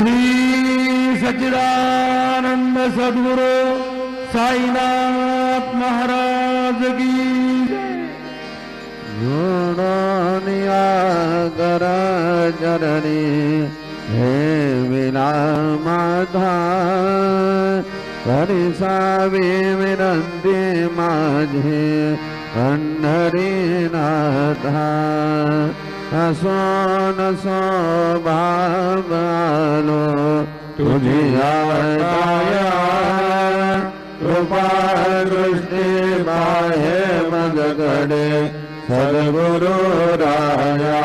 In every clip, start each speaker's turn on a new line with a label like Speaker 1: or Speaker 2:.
Speaker 1: श्री सच्चिदानंद सद्गुरु साईनाथ महाराज की
Speaker 2: कर चरणी हे विना माधा माझे पंढरीनाथा असो नसो आया कृपा दृष्टी बाहे मजगडे सद्गुरु राया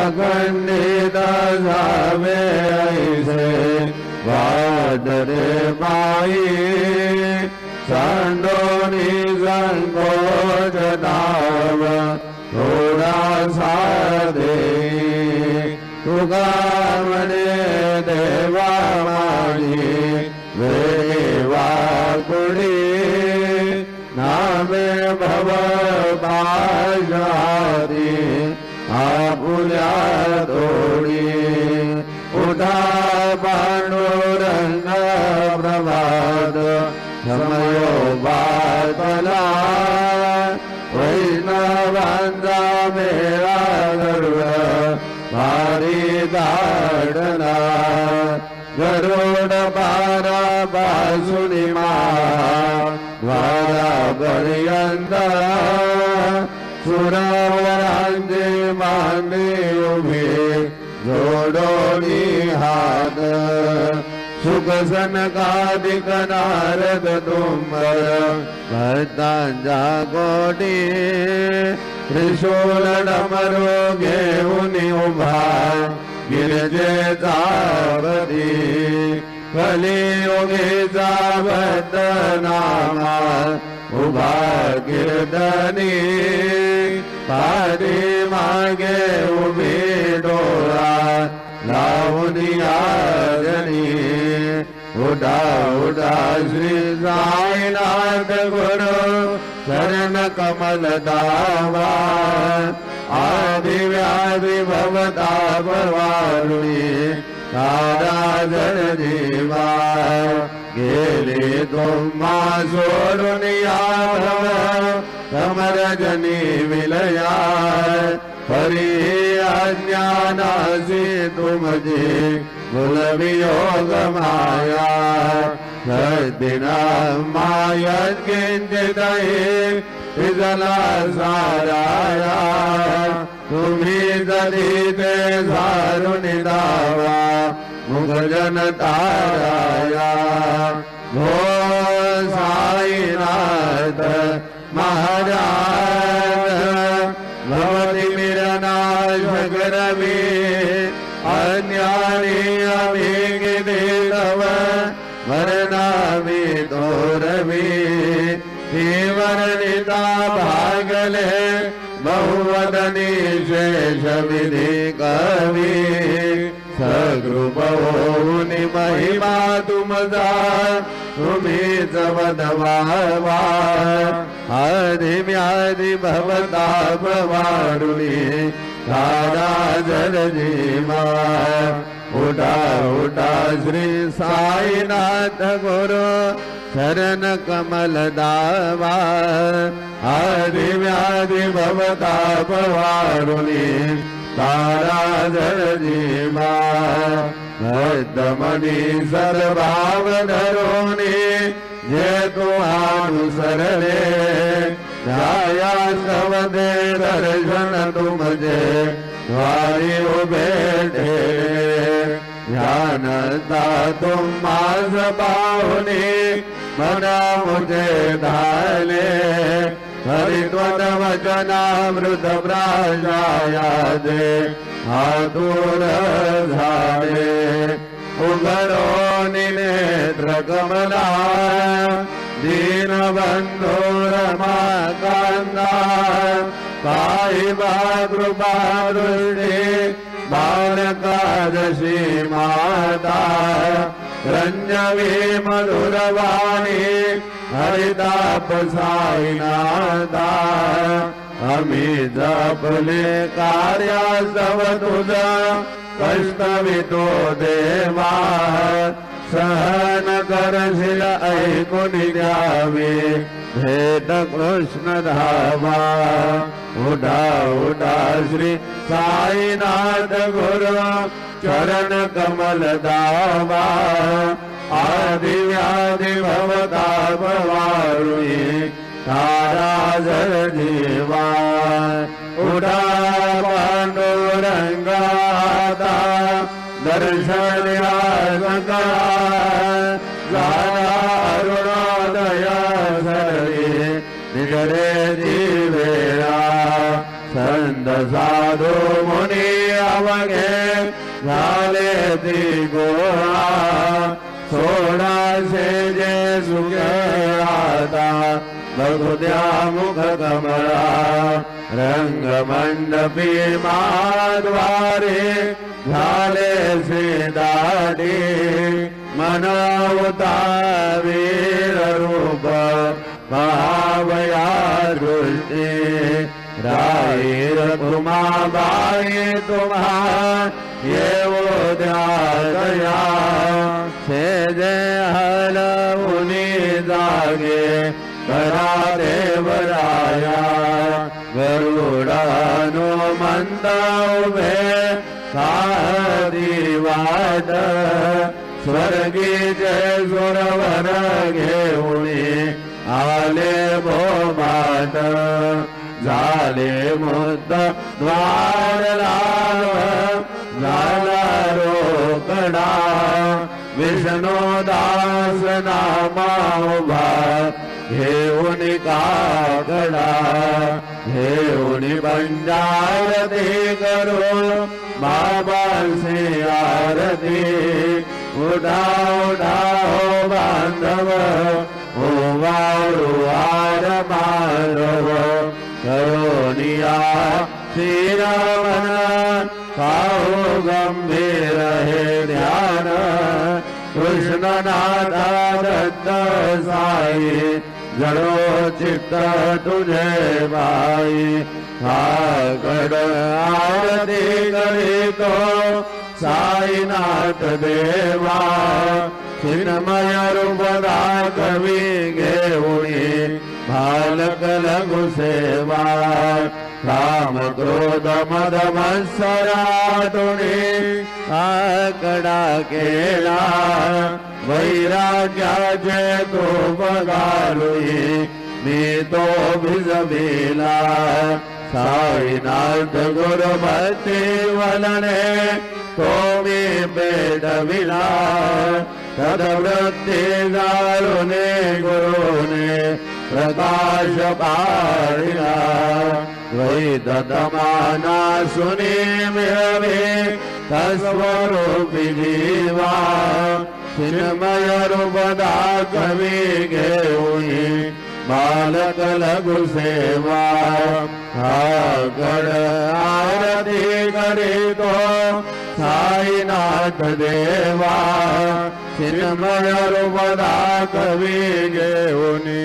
Speaker 2: अखंडित जावे ऐसे वादरे माई सांडोनी संकोच थोडा साधे। म्हणे देवा कुडी नामे भव बाजारी। आपुल्या तोडी। उठा पांडुरंग प्रभात। समयो मेळा गर्व, भारी दाडना। गरुड बारा मा द्वारा पर्यंत सुरावरांचे मांडे उभे, जोडोनी हात सुख सनकादिक नारद तुंबर भक्तांच्या कोटी त्रिशूल डमरो घेऊन उभा गिरजेचा बदी कलियुगीचा बदनामा उभा गिरदनी पाठी मागे उभी डोळा लावून आजनी उडा उडा श्री साईनाथ गुरु शरण कमल दावा आदि व्याधि भवता भवारुणी ताराजन जीवा गेले तुम्हा सोडून या समरजनी विलया परी अज्ञानासी तुमजे गुलवियोग माया सदिना मायत किंचितही इजला साराया तुम्ही जरी ते झारून दावा मुखजन ताराया हो साईनाथ महाराज, भवती मिरनाश करवी ोरविता भागले बहुवदने शेषविधि कवि। सगृ महिमा तु मदा हरि हरिव्याधि भवता भवा जलीमा उठा उठा, श्री साईनाथ गुरु, शरण कमल दावा। आदि व्याधि भवता पवारुणी तारा जल जीवा भद्रमणी सद्भाव धरोनी जे तू अनुसरले छाया सवदे दर्शन तुमजे, द्वारी उभे ध्यानता तुम माझ पाहुने मना मुझे धाले हरित्वत वचनामृत प्राशाया दे हातूर झाले उघडो नेत्र कमला दीनबंधो रमा कांदा पायी बा कृपा दशी माता रञ्जवी मधुरवाणी हरिदा पादा अमिद भुले कार्यावधुदा देवा सहन करशील ऐ कु निेद कृष्ण उठा उठा श्री साईनाथ गुरु चरण कमल दावा। आदि व्याधि भवता भवारुई तारा जर जीवा। उडा पांडुरंगाता दर्शन अरुणोदया सरे, निगरे संत साधू मुनी अवघे झाले ती गोळा से जे सुगेता बघुद्या मुख कमळा रंग मंडपी माद्वारे झाले से दाडी मनवता वीर रूप भावया दृष्टी। राईर तुम्हा बाई तुम्हा येवो द्या दया छेजे हलवुनी जागे करा देवराया गरुडानो मंता उभे वाट स्वर्गी जय सुरवर घेऊनी, आले भोबाट झाले मुद्द द्वार लाव झाला रोकडा विष्णू दास नामा उभा घेऊन काकडा घेऊन पंजारती करू बाबांशी आरती, उठा उठा हो बांधव, हो वाळू आर माधव करोनिया श्रीरामन पाहू गंभीर हे ध्यान। कृष्णनाथा दत्त साई जडो चित्त तुझे बाई साकड आरती करीतो साईनाथ देवा। चिन्मय रूप दाखवी घेऊनी बालक लघु सेवा राम क्रोध मद मत्सरातुणी आकडा केला वैराग्याचे तो बघालुई मी तो भिजविला साईनाथ गुरुमती वलने तो मी पेटविला तदवृत्ती गारुने गुरुने प्रकाश पाडिला द्वैतमाना सुने मिळवे तस्वरूपी जीवा। चिन्मय रूप दाखवी घेऊनी बालक लघु सेवा। गड आरती करीतो साईनाथ देवा। चिन्मय रूप दाखवी घेऊनी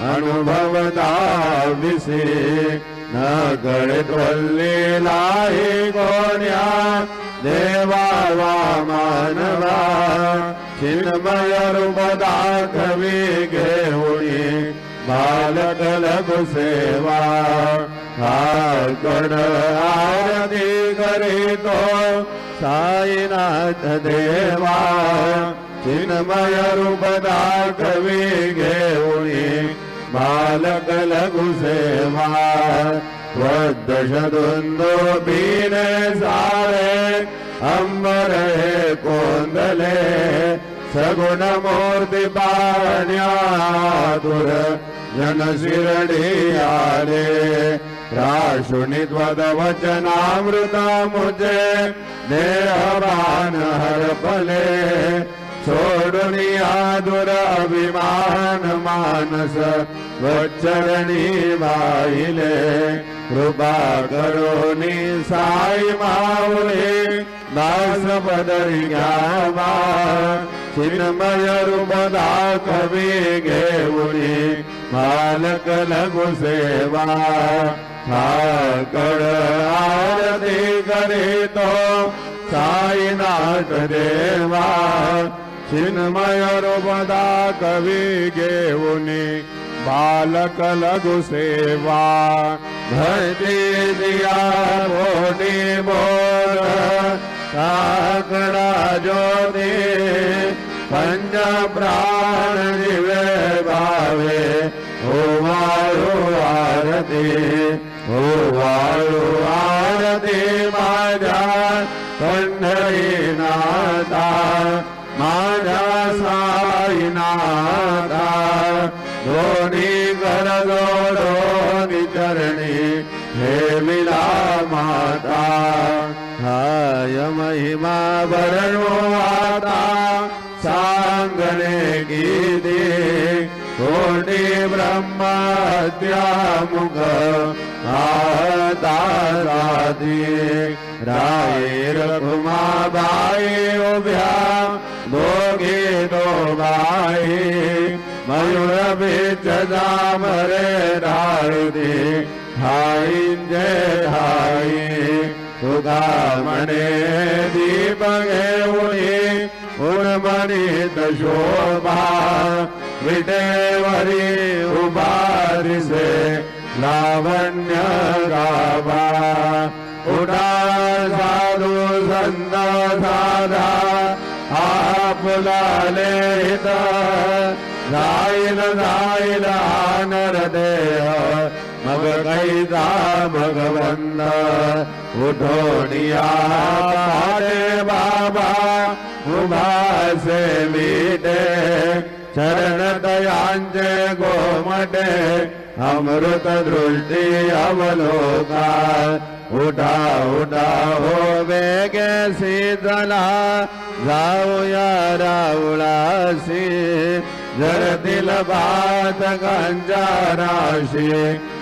Speaker 2: अनुभवता विसे न गळित वल्लीलाही कोण्या। देवा वा मानवा। चिन्मय रूप दाखवी घेऊनी। बालक लघु सेवा। कड आरती करीतो। साईनाथ देवा। चिन्मय रूप दाखवी बालक लघु सेवा त्वदशदुन्दो बीने सारे अंबर कोंदले सगुण मूर्ती पाण्यातुर जन शिरडी आले राशुनि त्वदवचनामृता मुझे देहवान हर पले सोडुनि आदुर अभिमान मानस वच्चरणी वाहिले कृपा करोनि साई माऊले दास पदरी घ्यावा चिन्मय रूप दाखवी घेऊनी मालक लघु सेवा ठाकड आरती करीतो साईनाथ बालक लघु सेवा भरती दिया मोटी बोल काकडा ज्योती पंच प्राण दिवे भावे हो वाळू आरती हो वाळू आरती हाय महिमा वरणो आता सांगणे गीते, कोटी ब्रह्मत्या मुख आदारादी राये रघुमाबाई उभ्या दोघे दोघाई मयूर बीच जामरे राळदे हाई जय हाई तुगा म्हणे दीप घेऊनी उणमणित शोभा विटेवरी उभारिसे लावण्य गाभा। उडा साधू संत साधा आपुलाले हित। जाईल जाईल नरदेह मग कैदा भगवंत उठोनिया पारे बाबा उभासे मीटे। चरण दयांचे गोमटे, अमृत दृष्टी अवलोका। उठा उठा हो वेगे शीतला जाऊया रावळासी जरतील बात गंजाराशी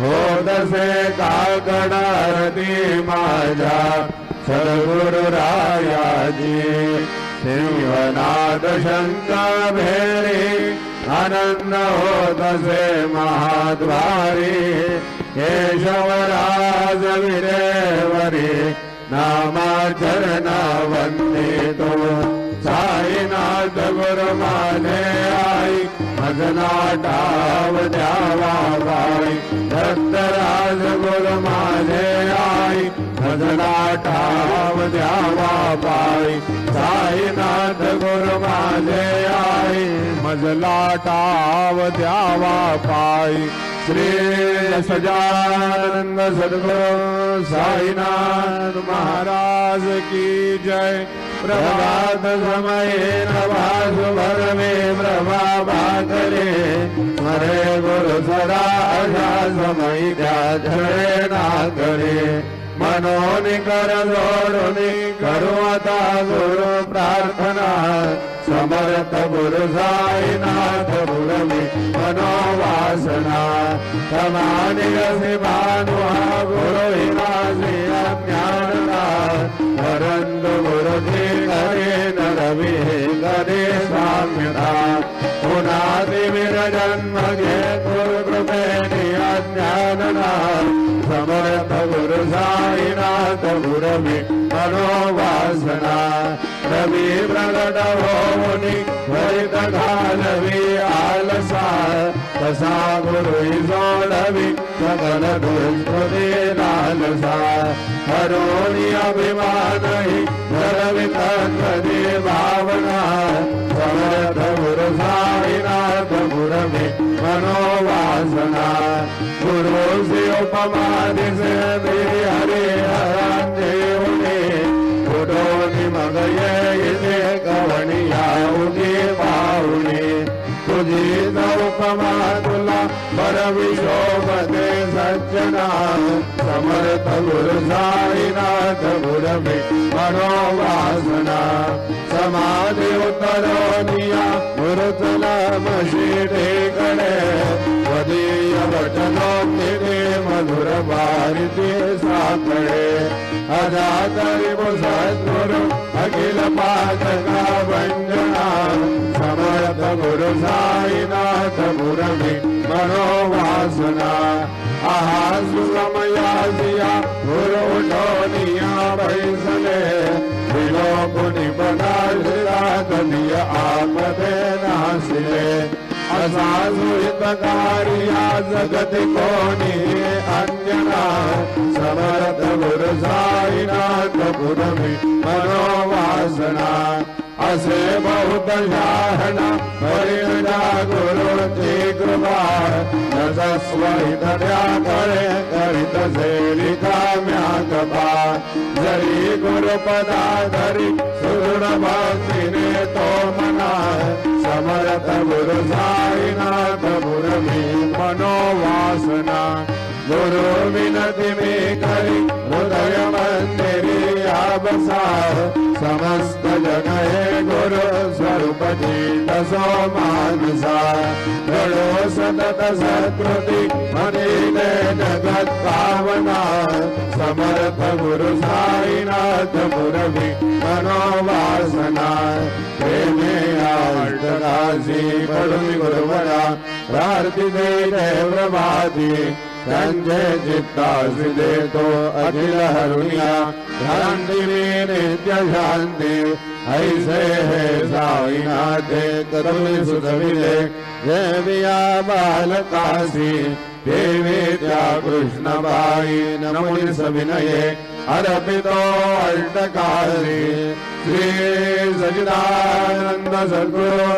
Speaker 2: होतसे काकडारती माझ्या सद्गुरु रायाजी सिंहनाथ शंकर भेरी, आनंद होतसे महाद्वारी। केशवराज विरेवरी नामाचरण वंदितो साईनाथ गुरु माझे आई भजना टाव द्यावा बाई दत्तराज गुरु माझे आई भजना टाव द्यावा बाई साईनाथ गुरु माझे आई मजला टाव द्यावा श्री सजानंद सद्गुरु साईनाथ महाराज की जय। प्रभात समये नवास भर में प्रभा भाकरे मरे गुरु सदा अशा समय झळे ना करे मनोनि कर जोडुनि करू गुरु प्रार्थना, समर्थ गुरु साईनाथ गुरु मनोवासना। समानि रसि भानुहा गुरु हिरासि अज्ञानना परन्तु गुरुजी करे रवि करे साम्यता। पुनादि विरजन्म घे गुरु कृपेणि अज्ञानना समर्थ गुरु साईनाथ गुरु मनोवासना। रवि प्रगट होनी हरित घालवी आलसा। असा गुरु सोडवी सकल दुष्कृती लालसा हरोणी अभिमानही धरवी तत्वदी भावना समर्थ गुरु साईनाथ गुरवे मनोवासना। गुरु से उपमा दिसे हरे उपमा तुला परविशोभते सज्जना, समर्थ गुरु साईनाथ गुरवे, मनोवासना, समाधी उतरोनिया गुरुतला मशिडेकडे वदीय वचनोक्तिने मधुर वारिते साकडे अजातरि सद्गुरु अखिल पाचका वंदना समर्थ गुरु साईनाथ गुरवे मनोवासना। आहा सुगमयासिया गुरु टोनिया बैसले विलोकुनि पदार्शिरा कलिय आपदे नाशिले जगत कोणी अन्यना समर्थ गुरु साईनाथ गुरवी मनोवासना। असे बहुत परिणा गुरुची कृपा. करे सेली काम्या कपा जरी गुरुपदा धरी सुदृढ भक्तीने तो मना समर्थ गुरु साईनाथ गुरवी मनोवासना. गुरु विनती मे करी हृदय मंदिरी आबसा समस्त जन गुरु स्वरूप तसो मानसा गणो सतत सत्कृती मनीने जगत पावना समर्थ गुरु साईनाथ गुरवी मनोवासना। प्रेमे आष्टकाशी पडुनि गुरुवरा। प्रभाती। संजय चित्तासी देतो अखिल हरुणिया शांति में नित्य शांति ऐसे है साईनाथे कदमी सुधविले जय विया बालकाशी, देवी त्या कृष्णबाई, नमुनि सविनये। अर्पितो अष्टकाशी श्री सचिदानंद सद्गुरु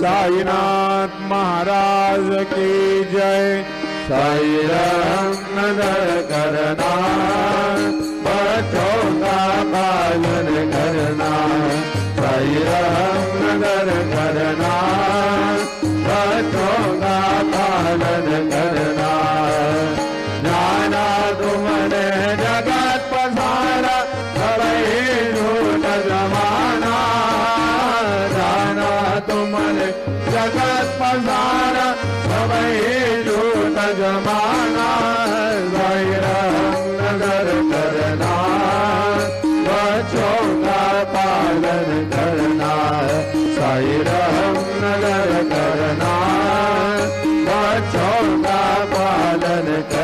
Speaker 2: साईनाथ महाराज की जय। साई राम करना बच्चों का पालन करना साई पालन करना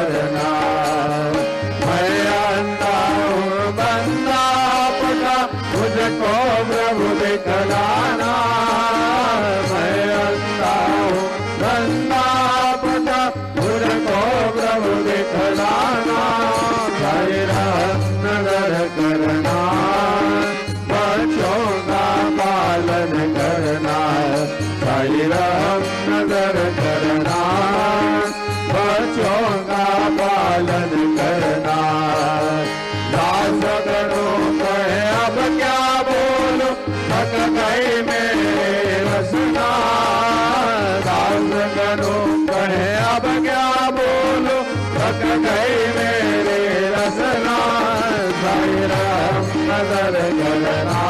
Speaker 2: नगर करना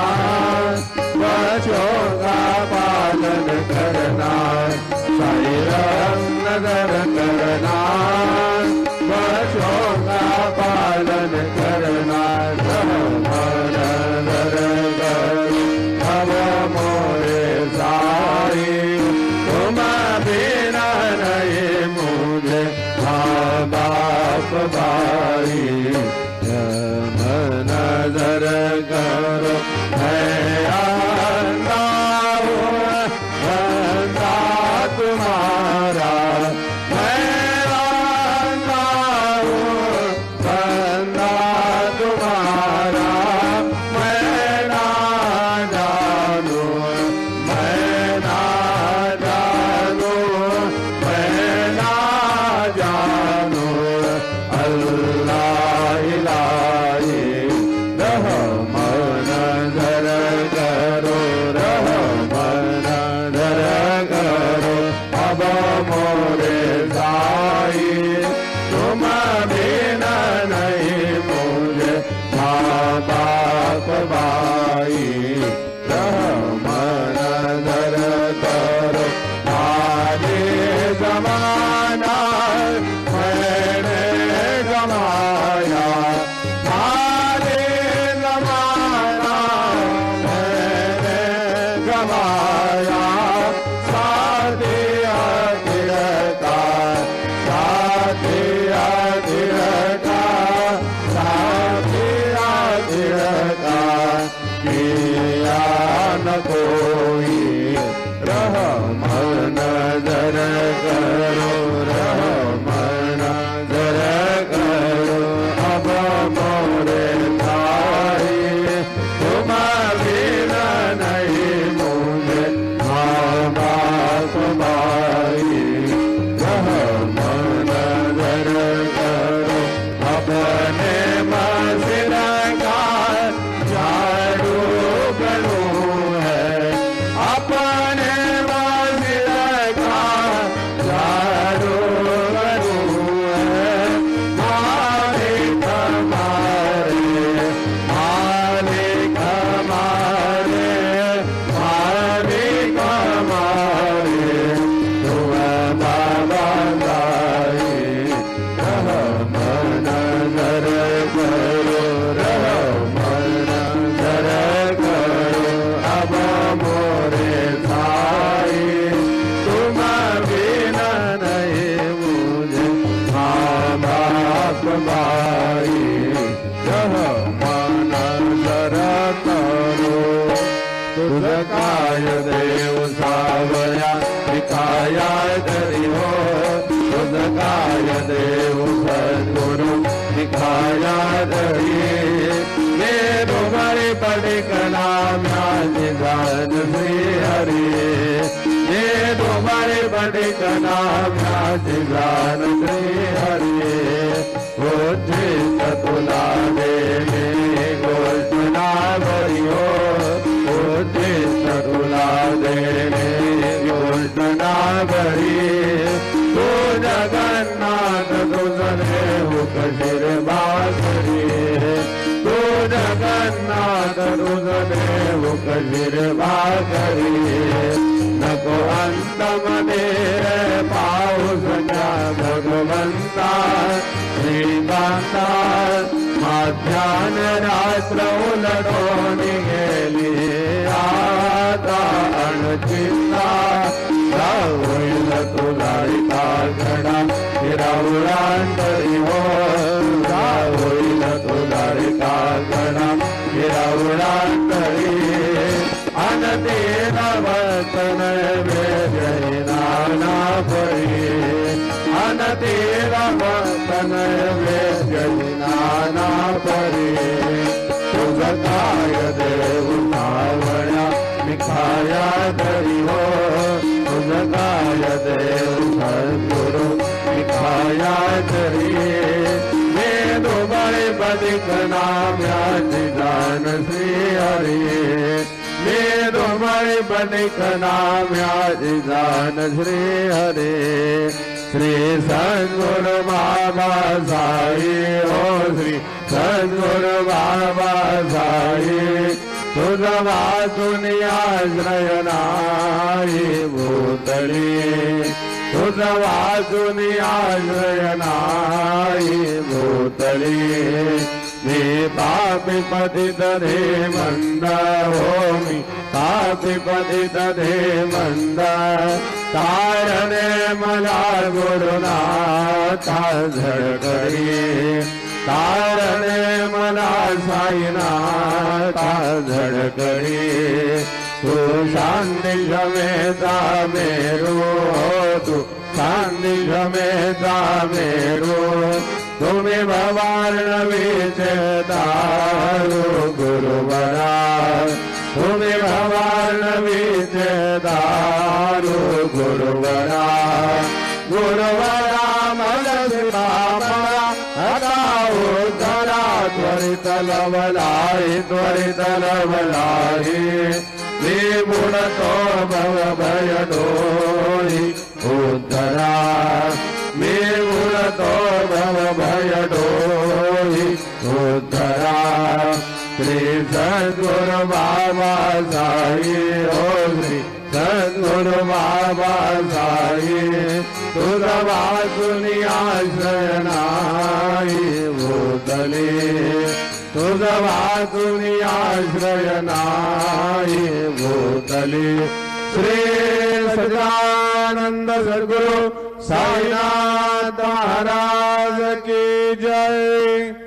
Speaker 2: बच्चों का पालन करना साई नगर करना। Oh. कलाम जान श्री हरि। ओझे सतुला देवे गोष्ठना भरियो ओझे सतुला देवे गोष्ठना भरी तो जगन्नाथ तुझने हुकशिर बासरी। तो जगन्नाथ तुझने हुकशिर बासरी। म्हणतात श्रीकांतात माध्यान रात्र उलटून गेली. आता अणचिंता होईल तुला घडा हिरावळांतरी हो होईल तुला घडा हिरावळांतरी. अनते नवतन वेगळी नाना परी काय देव सावळ्या निखाया हो काय देव सद्गुरु निखाया धरी वेद बळे बदिक नाम्याची जान श्री हरी वेद बळे बदिक नाम्याची जान श्री हरी श्री सद्गुरु बाबा साई हो श्री सद्गुरु बाबा साई तुझ वाचून आश्रय नाही भूतली तुझ वाचून आश्रय नाही भूतली, मी पापी पतित रे मंद हो मी पापी पतित रे मंद तारणे मला गुरुनाथा झडकरी तारणे मला साईनाथा झडकरी तू शांती क्षमेता मेरो तू शांती क्षमेता मेरो तुम्ही भवार्णवीचे दारू गुरुवरा तुम्ही भवार्णवीचे दारू गुरुवरा। गुरुवरा मला आता उद्धरा त्वरित लवलाई त्वरित लवलाई मी बुडतो भव भय डोळी उद्धरा मी बुडतो भव भय डोळी उद्धरा श्री सद्गुरु बाबा साई ओ बाबा साई आश्रय नाही भूतले आश्रय नाही भूतले। श्री सदानंद
Speaker 1: सद्गुरु
Speaker 2: साईनाथ महाराज की जय।